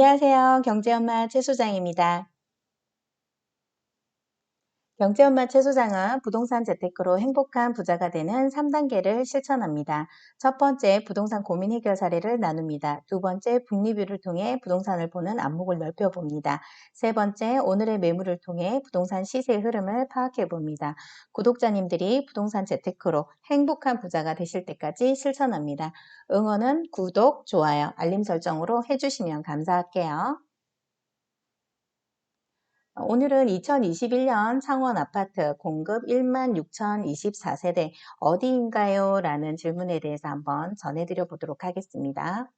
안녕하세요. 경제엄마 최 소장입니다. 경제엄마 최 소장은 부동산 재테크로 행복한 부자가 되는 3단계를 실천합니다. 첫 번째, 부동산 고민 해결 사례를 나눕니다. 두 번째, 북리뷰를 통해 부동산을 보는 안목을 넓혀봅니다. 세 번째, 오늘의 매물을 통해 부동산 시세 흐름을 파악해봅니다. 구독자님들이 부동산 재테크로 행복한 부자가 되실 때까지 실천합니다. 응원은 구독, 좋아요, 알림 설정으로 해주시면 감사할게요. 오늘은 2021년 창원 아파트 공급 16,024세대 어디인가요? 라는 질문에 대해서 한번 전해드려 보도록 하겠습니다.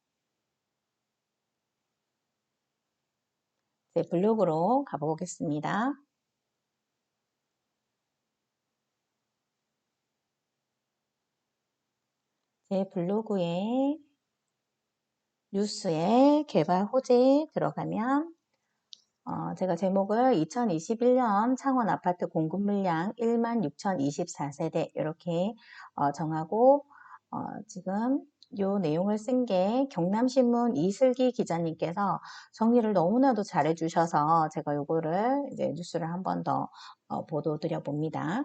제 블로그로 가보겠습니다. 제 블로그에 뉴스에 개발 호재 들어가면 어, 제가 제목을 2021년 창원 아파트 공급 물량 16,024세대 이렇게 어, 정하고 어, 지금 요 내용을 쓴 게 경남신문 이슬기 기자님께서 정리를 너무나도 잘해 주셔서 제가 요거를 이제 뉴스를 한 번더 어, 보도 드려 봅니다.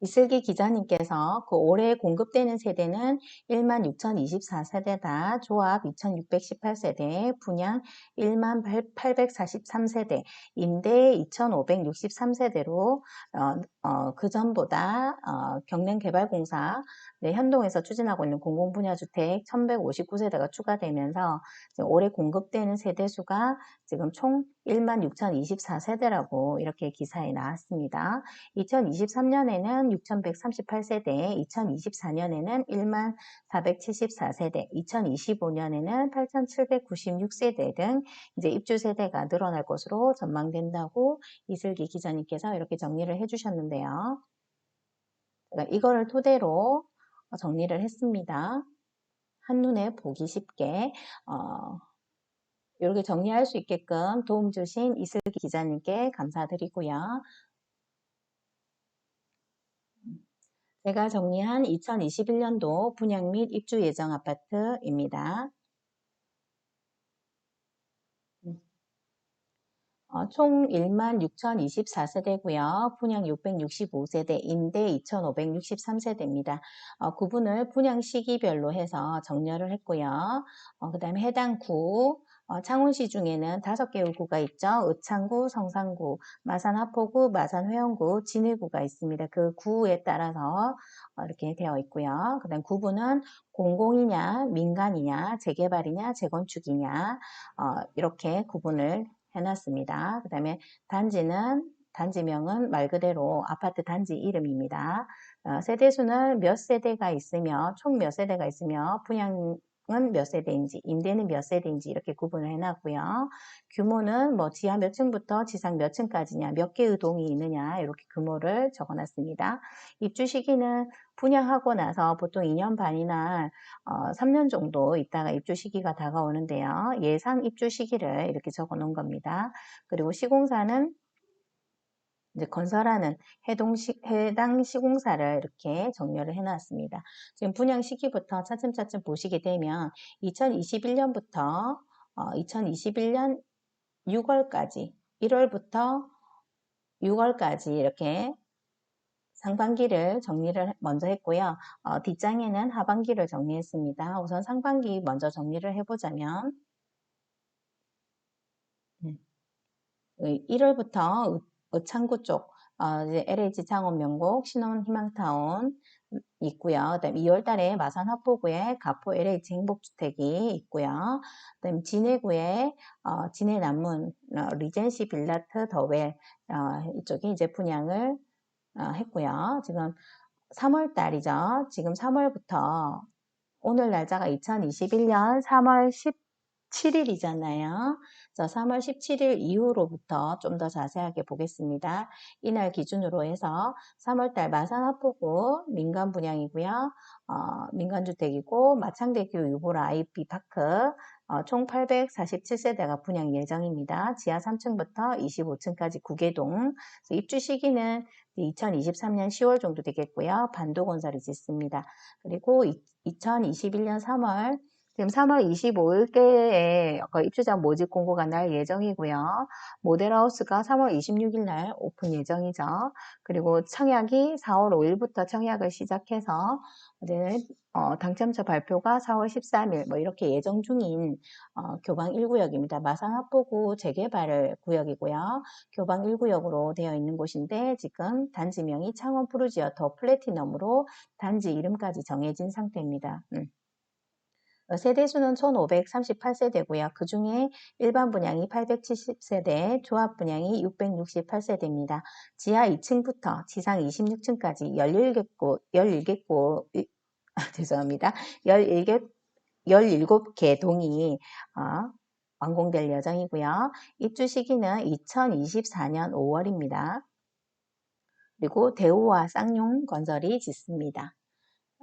이슬기 기자님께서 그 올해 공급되는 세대는 16,024세대다. 조합 2,618세대, 분양 1,843세대, 임대 2,563세대로 어, 어, 그 전보다 어, 경냉개발공사 네, 현동에서 추진하고 있는 공공분야 주택 1159세대가 추가되면서 올해 공급되는 세대수가 지금 총 16,024세대라고 이렇게 기사에 나왔습니다. 2023년에는 6,138세대, 2024년에는 14,474세대, 2025년에는 8,796세대 등 이제 입주 세대가 늘어날 것으로 전망된다고 이슬기 기자님께서 이렇게 정리를 해주셨는데 요. 이거를 토대로 어, 정리를 했습니다. 한눈에 보기 쉽게 어, 이렇게 정리할 수 있게끔 도움 주신 이슬기 기자님께 감사드리고요. 제가 정리한 2021년도 분양 및 입주 예정 아파트입니다. 어, 총 16,024세대고요. 분양 665세대, 임대 2,563세대입니다. 어, 구분을 분양 시기별로 해서 정렬을 했고요. 어, 그 다음에 해당 구, 어, 창원시 중에는 다섯 개의 구가 있죠. 의창구, 성산구, 마산 하포구, 마산 회원구, 진해구가 있습니다. 그 구에 따라서 어, 이렇게 되어 있고요. 그 다음 구분은 공공이냐, 민간이냐, 재개발이냐, 재건축이냐 어, 이렇게 구분을 해놨습니다. 그 다음에 단지는 단지명은 말 그대로 아파트 단지 이름입니다. 어, 세대수는 몇 세대가 있으며 총 몇 세대가 있으며 분양 몇 세대인지, 임대는 몇 세대인지 이렇게 구분을 해놨고요. 규모는 뭐 지하 몇 층부터 지상 몇 층까지냐, 몇 개의 동이 있느냐 이렇게 규모를 적어놨습니다. 입주 시기는 분양하고 나서 보통 2년 반이나 어, 3년 정도 있다가 입주 시기가 다가오는데요. 예상 입주 시기를 이렇게 적어 놓은 겁니다. 그리고 시공사는 이제 건설하는 해동시, 해당 시공사를 이렇게 정렬을 해놨습니다. 지금 분양 시기부터 차츰차츰 보시게 되면 2021년부터 어, 2021년 6월까지 1월부터 6월까지 이렇게 상반기를 정리를 먼저 했고요. 어, 뒷장에는 하반기를 정리했습니다. 우선 상반기 먼저 정리를 해보자면 1월부터 의창구 쪽 어, 이제 LH 창원 명곡 신혼 희망타운 있고요. 그다음 2월 달에 마산 합포구에 가포 LH 행복주택이 있고요. 그다음 진해구에 어, 진해 남문 어, 리젠시 빌라트 더웰 어, 이쪽에 이제 분양을 어, 했고요. 지금 3월 달이죠. 지금 3월부터 오늘 날짜가 2021년 3월 10 7일이잖아요. 자, 3월 17일 이후로부터 좀 더 자세하게 보겠습니다. 이날 기준으로 해서 3월달 마산 합포구 민간 분양이고요. 어, 민간주택이고 마창대교 유보라 IP 파크 어, 총 847세대가 분양 예정입니다. 지하 3층부터 25층까지 9개동 입주 시기는 2023년 10월 정도 되겠고요. 반도건설이 짓습니다. 그리고 2021년 3월 지금 3월 25일께에 입주자 모집 공고가 날 예정이고요. 모델하우스가 3월 26일 날 오픈 예정이죠. 그리고 청약이 4월 5일부터 청약을 시작해서 이제 어, 당첨자 발표가 4월 13일 뭐 이렇게 예정 중인 어, 교방 1구역입니다. 마산 합포구 재개발 구역이고요. 교방 1구역으로 되어 있는 곳인데 지금 단지명이 창원 푸르지어 더 플래티넘으로 단지 이름까지 정해진 상태입니다. 음. 어, 세대수는 1538세대고요. 그 중에 일반 분양이 870세대, 조합 분양이 668세대입니다. 지하 2층부터 지상 26층까지 17곳, 17곳, 아, 죄송합니다. 17, 17개 동이 어, 완공될 예정이고요. 입주 시기는 2024년 5월입니다. 그리고 대우와 쌍용 건설이 짓습니다.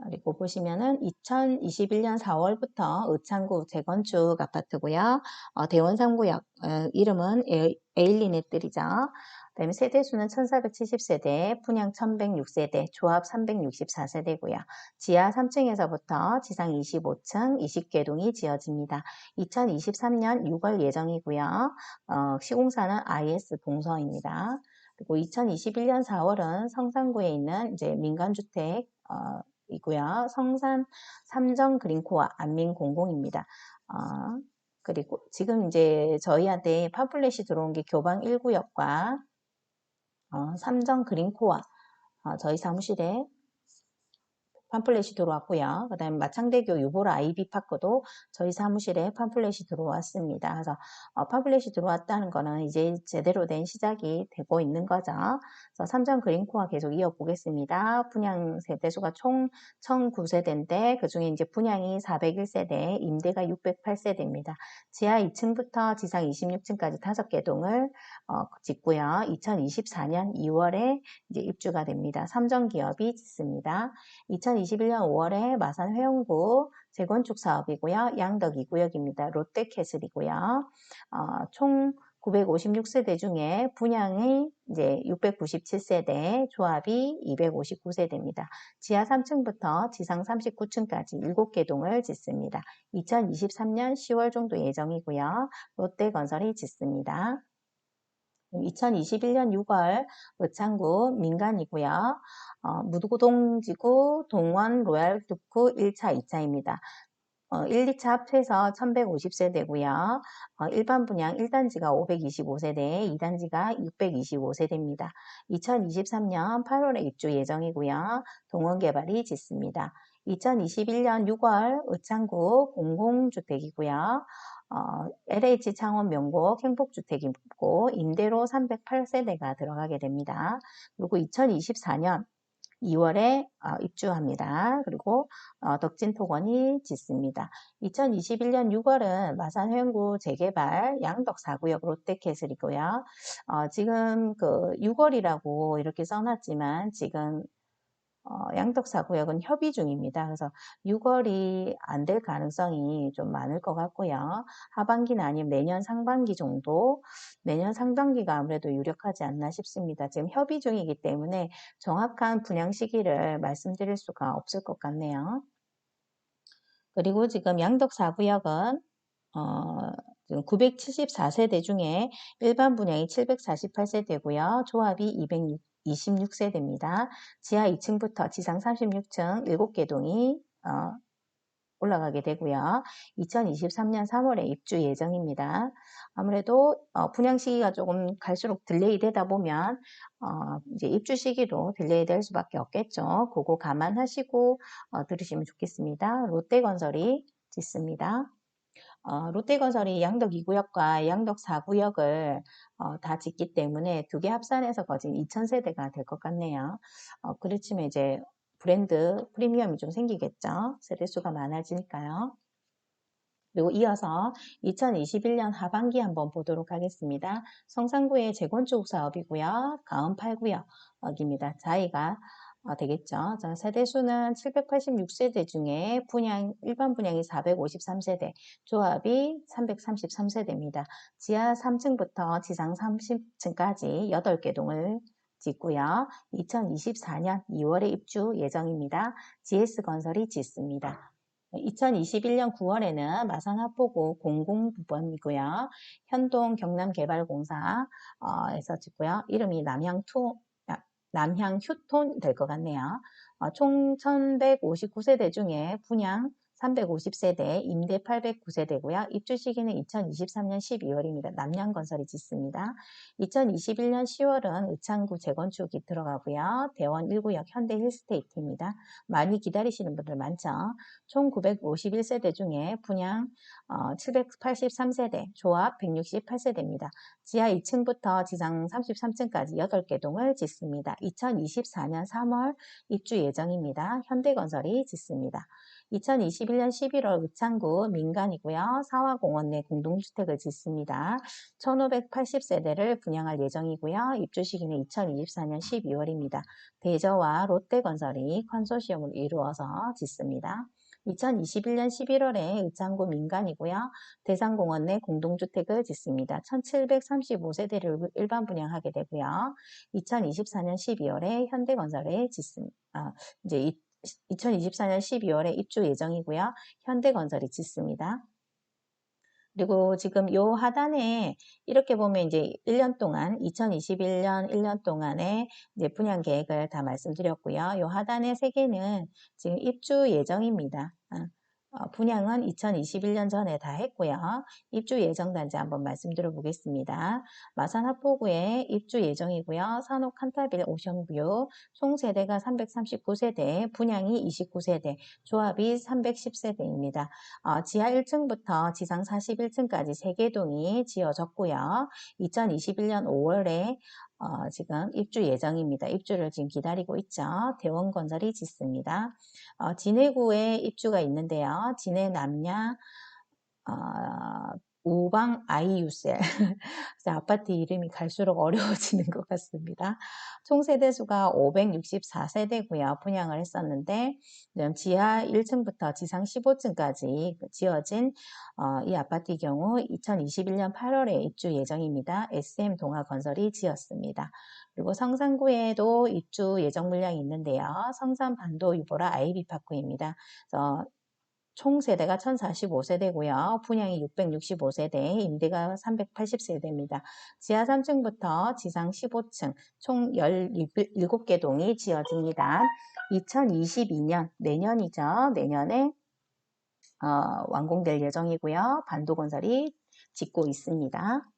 그리고 보시면은 2021년 4월부터 의창구 재건축 아파트고요. 어, 대원 3구역 어, 이름은 에일리넷들이죠. 그다음에 세대 수는 1470세대, 분양 1106세대, 조합 364세대고요. 지하 3층에서부터 지상 25층 20개동이 지어집니다. 2023년 6월 예정이고요. 어, 시공사는 IS 동서입니다. 그리고 2021년 4월은 성산구에 있는 이제 민간주택 어, 이고요. 성산 삼정 그린코아 안민공공입니다. 어, 그리고 지금 이제 저희한테 팜플렛이 들어온 게 교방 1구역과 어, 삼정 그린코아 어, 저희 사무실에 팜플렛이 들어왔고요. 그 다음에 마창대교 유보라 아이비 파크도 저희 사무실에 팜플렛이 들어왔습니다. 그래서 어, 팜플렛이 들어왔다는 거는 이제 제대로 된 시작이 되고 있는 거죠. 그래서 삼전 그린코어 계속 이어보겠습니다. 분양 세대수가 총 1009세대인데 그 중에 이제 분양이 401세대, 임대가 608세대입니다. 지하 2층부터 지상 26층까지 5개 동을 어, 짓고요. 2024년 2월에 이제 입주가 됩니다. 삼전 기업이 짓습니다. 2021년 5월에 마산 회원구 재건축 사업이고요. 양덕 2구역입니다. 롯데캐슬이고요. 어, 총 956세대 중에 분양이 이제 697세대, 조합이 259세대입니다. 지하 3층부터 지상 39층까지 7개 동을 짓습니다. 2023년 10월 정도 예정이고요. 롯데건설이 짓습니다. 2021년 6월 의창구 민간이고요. 어, 무도동지구 동원 로얄특구 1차, 2차입니다. 어, 1, 2차 합해서 1150세대고요. 어, 일반 분양 1단지가 525세대, 2단지가 625세대입니다. 2023년 8월에 입주 예정이고요. 동원 개발이 짓습니다. 2021년 6월 의창구 공공주택이고요. 어, LH 창원 명곡 행복주택이고 임대로 308세대가 들어가게 됩니다. 그리고 2024년 2월에 어, 입주합니다. 그리고 어, 덕진토건이 짓습니다. 2021년 6월은 마산 회원구 재개발 양덕 4구역 롯데캐슬이고요. 어, 지금 그 6월이라고 이렇게 써놨지만 지금 어, 양덕사 구역은 협의 중입니다. 그래서 6월이 안 될 가능성이 좀 많을 것 같고요. 하반기는 아니면 내년 상반기 정도, 내년 상반기가 아무래도 유력하지 않나 싶습니다. 지금 협의 중이기 때문에 정확한 분양 시기를 말씀드릴 수가 없을 것 같네요. 그리고 지금 양덕 4구역은 어, 974세대 중에 일반 분양이 748세대고요. 조합이 206 26세대입니다. 지하 2층부터 지상 36층 7개 동이 어, 올라가게 되고요. 2023년 3월에 입주 예정입니다. 아무래도 어, 분양 시기가 조금 갈수록 딜레이 되다 보면 어, 이제 입주 시기도 딜레이 될 수밖에 없겠죠. 그거 감안하시고 어, 들으시면 좋겠습니다. 롯데건설이 짓습니다. 어, 롯데건설이 양덕 2구역과 양덕 4구역을 어, 다 짓기 때문에 두 개 합산해서 거진 2,000세대가 될 것 같네요. 어, 그렇지만 이제 브랜드 프리미엄이 좀 생기겠죠. 세대수가 많아지니까요. 그리고 이어서 2021년 하반기 한번 보도록 하겠습니다. 성산구의 재건축 사업이고요. 가은 8구역입니다. 자이가 어, 되겠죠. 자, 세대수는 786세대 중에 분양, 일반 분양이 453세대, 조합이 333세대입니다. 지하 3층부터 지상 30층까지 8개 동을 짓고요. 2024년 2월에 입주 예정입니다. GS건설이 짓습니다. 2021년 9월에는 마산 합포구 공공부번이고요. 현동 경남개발공사에서 짓고요. 이름이 남향투, 남향 휴톤 될 것 같네요. 어, 총 1159세대 중에 분양 350세대, 임대 809세대고요. 입주 시기는 2023년 12월입니다. 남양건설이 짓습니다. 2021년 10월은 의창구 재건축이 들어가고요. 대원 1구역 현대 힐스테이트입니다. 많이 기다리시는 분들 많죠. 총 951세대 중에 분양 783세대, 어, 조합 168세대입니다. 지하 2층부터 지상 33층까지 8개 동을 짓습니다. 2024년 3월 입주 예정입니다. 현대건설이 짓습니다. 2021년 11월 의창구 민간이고요. 사화공원 내 공동주택을 짓습니다. 1580세대를 분양할 예정이고요. 입주 시기는 2024년 12월입니다. 대저와 롯데건설이 컨소시엄을 이루어서 짓습니다. 2021년 11월에 의창구 민간이고요. 대상공원 내 공동주택을 짓습니다. 1735세대를 일반 분양하게 되고요. 2024년 12월에 현대건설에 짓습니다. 아, 이제 2024년 12월에 입주 예정이고요. 현대건설이 짓습니다. 그리고 지금 요 하단에 이렇게 보면 이제 1년 동안 2021년 1년 동안의 이제 분양 계획을 다 말씀드렸고요. 요 하단에 세 개는 지금 입주 예정입니다. 아, 어, 분양은 2021년 전에 다 했고요. 입주 예정 단지 한번 말씀드려 보겠습니다. 마산 합포구에 입주 예정이고요. 산옥 칸타빌 오션뷰 총 세대가 339세대, 분양이 29세대, 조합이 310세대입니다. 어, 지하 1층부터 지상 41층까지 3개 동이 지어졌고요. 2021년 5월에 어, 지금 입주 예정입니다. 입주를 지금 기다리고 있죠. 대원건설이 짓습니다. 어, 진해구에 입주가 있는데요. 진해 남야 어, 우방 아이유셀 아파트 이름이 갈수록 어려워지는 것 같습니다. 총 세대수가 564세대고요. 분양을 했었는데 지하 1층부터 지상 15층까지 지어진 어, 이 아파트의 경우 2021년 8월에 입주 예정입니다. SM 동아건설이 지었습니다. 그리고 성산구에도 입주 예정 물량이 있는데요. 성산 반도 유보라 아이비파크입니다. 총 세대가 1045세대고요. 분양이 665세대, 임대가 380세대입니다. 지하 3층부터 지상 15층, 총 17개 동이 지어집니다. 2022년, 내년이죠. 내년에 어, 완공될 예정이고요. 반도건설이 짓고 있습니다.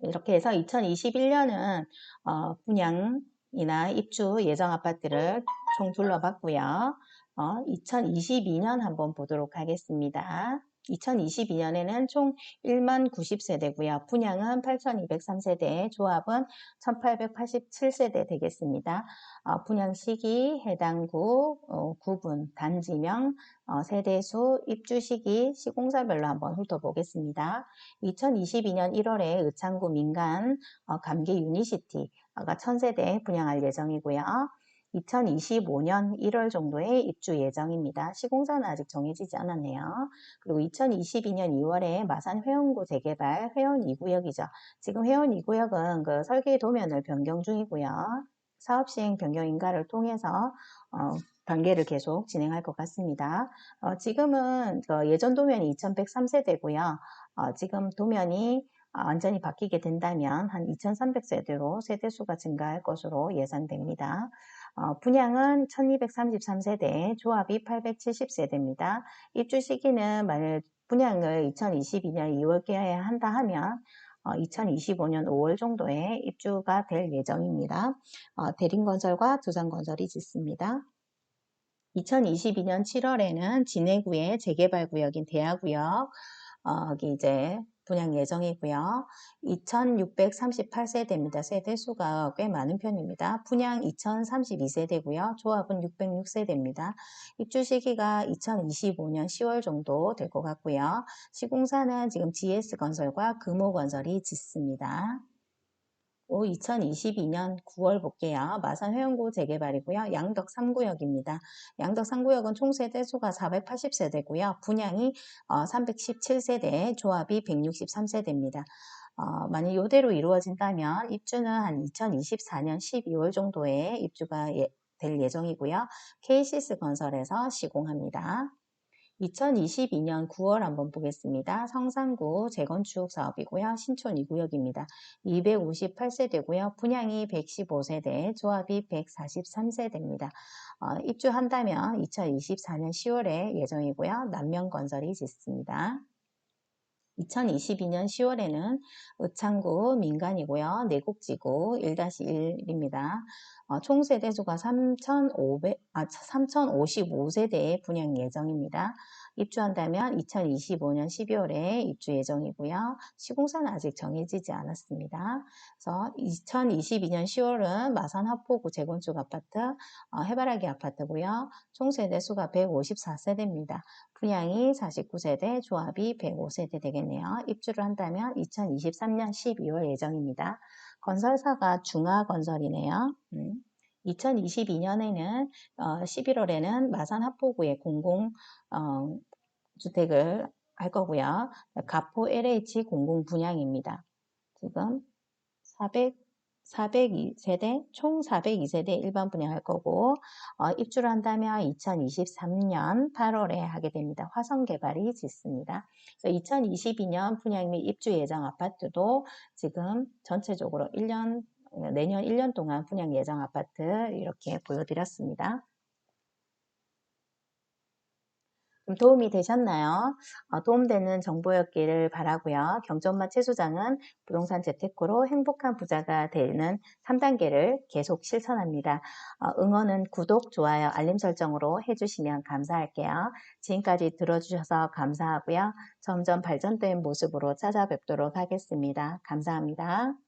이렇게 해서 2021년은 어, 분양이나 입주 예정 아파트를 총 둘러봤고요. 어, 2022년 한번 보도록 하겠습니다. 2022년에는 총 1만 90세대고요. 분양은 8,203세대, 조합은 1,887세대 되겠습니다. 어, 분양 시기, 해당 구, 어, 구분, 단지명, 어, 세대수, 입주 시기, 시공사별로 한번 훑어보겠습니다. 2022년 1월에 의창구 민간 어, 감기 유니시티가 1000세대 분양할 예정이고요. 2025년 1월 정도에 입주 예정입니다. 시공사는 아직 정해지지 않았네요. 그리고 2022년 2월에 마산 회원구 재개발 회원 2구역이죠. 지금 회원 2구역은 그 설계 도면을 변경 중이고요. 사업 시행 변경 인가를 통해서 어, 단계를 계속 진행할 것 같습니다. 어, 지금은 그 예전 도면이 2103세대고요. 어, 지금 도면이 완전히 바뀌게 된다면 한 2300세대로 세대수가 증가할 것으로 예상됩니다. 어, 분양은 1233세대, 조합이 870세대입니다. 입주 시기는 만약 분양을 2022년 2월께 한다 하면 어, 2025년 5월 정도에 입주가 될 예정입니다. 어, 대림건설과 두산건설이 짓습니다. 2022년 7월에는 진해구의 재개발구역인 대하구역 어, 이제 분양 예정이고요. 2638세대입니다. 세대 수가 꽤 많은 편입니다. 분양 2032세대고요. 조합은 606세대입니다. 입주 시기가 2025년 10월 정도 될 것 같고요. 시공사는 지금 GS건설과 금호건설이 짓습니다. 2022년 9월 볼게요. 마산 회원구 재개발이고요. 양덕 3구역입니다. 양덕 3구역은 총 세대수가 480세대고요. 분양이 317세대, 어, 조합이 163세대입니다. 어, 만약 이대로 이루어진다면 입주는 한 2024년 12월 정도에 입주가 예, 될 예정이고요. KCS 건설에서 시공합니다. 2022년 9월 한번 보겠습니다. 성산구 재건축 사업이고요. 신촌 2구역입니다. 258세대고요. 분양이 115세대, 조합이 143세대입니다. 어, 입주한다면 2024년 10월에 예정이고요. 남명건설이 짓습니다. 2022년 10월에는 의창구 민간이고요. 내곡지구 1-1입니다. 어, 총 세대수가 3,500, 아, 3,055세대의 분양 예정입니다. 입주한다면 2025년 12월에 입주 예정이고요. 시공사는 아직 정해지지 않았습니다. 그래서 2022년 10월은 마산 합포구 재건축 아파트, 어, 해바라기 아파트고요. 총 세대 수가 154세대입니다. 분양이 49세대, 조합이 105세대 되겠네요. 입주를 한다면 2023년 12월 예정입니다. 건설사가 중화건설이네요. 음. 2022년에는 어, 11월에는 마산 합포구에 공공 어, 주택을 할 거고요. 가포 LH 공공 분양입니다. 지금 400 402세대, 총 402세대 일반 분양할 거고 어, 입주를 한다면 2023년 8월에 하게 됩니다. 화성 개발이 짓습니다. 2022년 분양 및 입주 예정 아파트도 지금 전체적으로 1년 내년 1년 동안 분양 예정 아파트 이렇게 보여드렸습니다. 도움이 되셨나요? 어, 도움되는 정보였기를 바라고요. 경전마 최소장은 부동산 재테크로 행복한 부자가 되는 3단계를 계속 실천합니다. 어, 응원은 구독, 좋아요, 알림 설정으로 해주시면 감사할게요. 지금까지 들어주셔서 감사하고요. 점점 발전된 모습으로 찾아뵙도록 하겠습니다. 감사합니다.